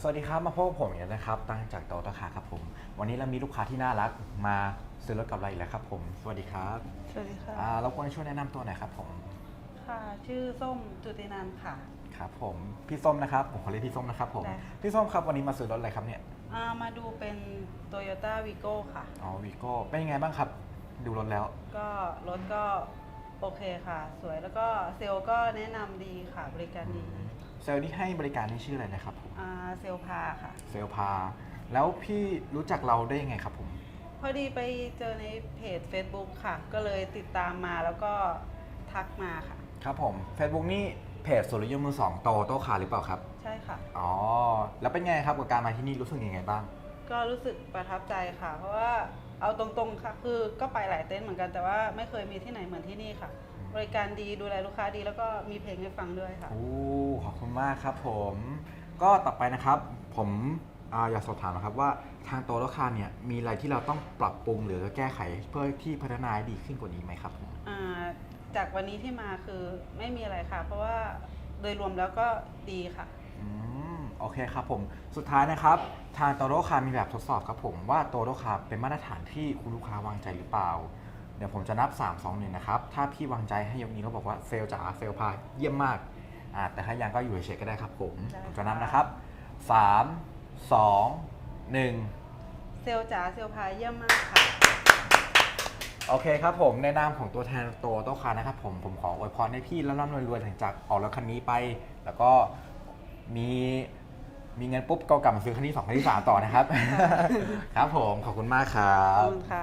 สวัสดีครับ มาพบกับผมอีกแล้วนะครับตั้งจากโตโตคาครับผม วันนี้เรามีลูกค้าที่น่ารักมาซื้อรถกับเราอีกแล้วครับผม สวัสดีครับสวัสดีค่ะอ่ารบกวนช่วยแนะนำตัวหน่อยครับผม ค่ะชื่อส้มจุตินันท์ค่ะ ครับผม พี่ส้มนะครับ ผมขอเรียกพี่ส้มนะครับผม ได้ค่ะพี่ส้มครับวันนี้มาซื้อรถอะไรครับเนี่ย อ่ามาดูเป็น Toyota Vigo ค่ะ อ๋อวีโก้เป็นยังไงบ้างครับ ดูรถแล้ว ก็รถก็โอเคค่ะ สวยแล้วก็เซลล์ก็แนะนำดีค่ะบริการดี เซลล์ที่ให้บริการนี่ชื่ออะไรนะครับผมอ่าเซลล์พาค่ะ เซลล์พา แล้วพี่รู้จักเราได้ยังไงครับผม พอดีไปเจอในเพจ Facebook ค่ะ ก็เลยติดตามมาแล้วก็ทักมาค่ะ ครับผม Facebook นี่เพจสุริยมมือสองโตโตคาหรือเปล่าครับ ใช่ค่ะ อ๋อ แล้วเป็นไงครับกับการมาที่นี่รู้สึกยังไงบ้าง ก็รู้สึกประทับใจค่ะ เพราะว่า เอาตรงๆค่ะ คือก็ไปหลายเต็นท์เหมือนกันแต่ว่าไม่เคยมีที่ไหนเหมือนที่นี่ค่ะ บริการดีดูแลลูกค้าดีแล้วก็มีเพลงให้ฟังด้วยค่ะ โอ้ขอบคุณมากครับผม ก็ต่อไปนะครับ ผมอาอยากสอบถามนะครับว่าทางโตโลคาเนี่ยมีอะไรที่เราต้องปรับปรุงหรือแก้ไขเพื่อที่พัฒนาให้ดีขึ้นกว่านี้ไหมครับผม อ่าจากวันนี้ที่มาคือไม่มีอะไรค่ะ เพราะว่าโดยรวมแล้วก็ดีค่ะ อืม โอเคครับผม สุดท้ายนะครับ ทางโตโลคามีแบบทดสอบครับผมว่าโตโลคาเป็นมาตรฐานที่คุณลูกค้าวางใจหรือเปล่า เดี๋ยวผมจะนับ 3 2 1 นะครับ ถ้าพี่วางใจให้ยกนี้วก็บอกว่าเฟลจ๋าเฟลพาเยี่ยมมากอ่าแต่ถ้ายังก็อยู่เฉยๆก็ได้ครับผมได้ ผมจะค่ะนับนะครับ 3 2 1 เซลลจ๋าเซลลพายเยี่ยมมากค่ะ โอเคครับผมในนามของตัวแทนโตโต้คานะครับผมผมขออวยพรให้พี่ร่ำๆรวยๆถึงจากออกรถคันนี้ไป แล้วก็มี มีเงินปุ๊บก็กลับมาซื้อคันที่สองคันที่สามต่อนะครับ ครับผมขอบคุณมากครัขอบบ คุณค่ะ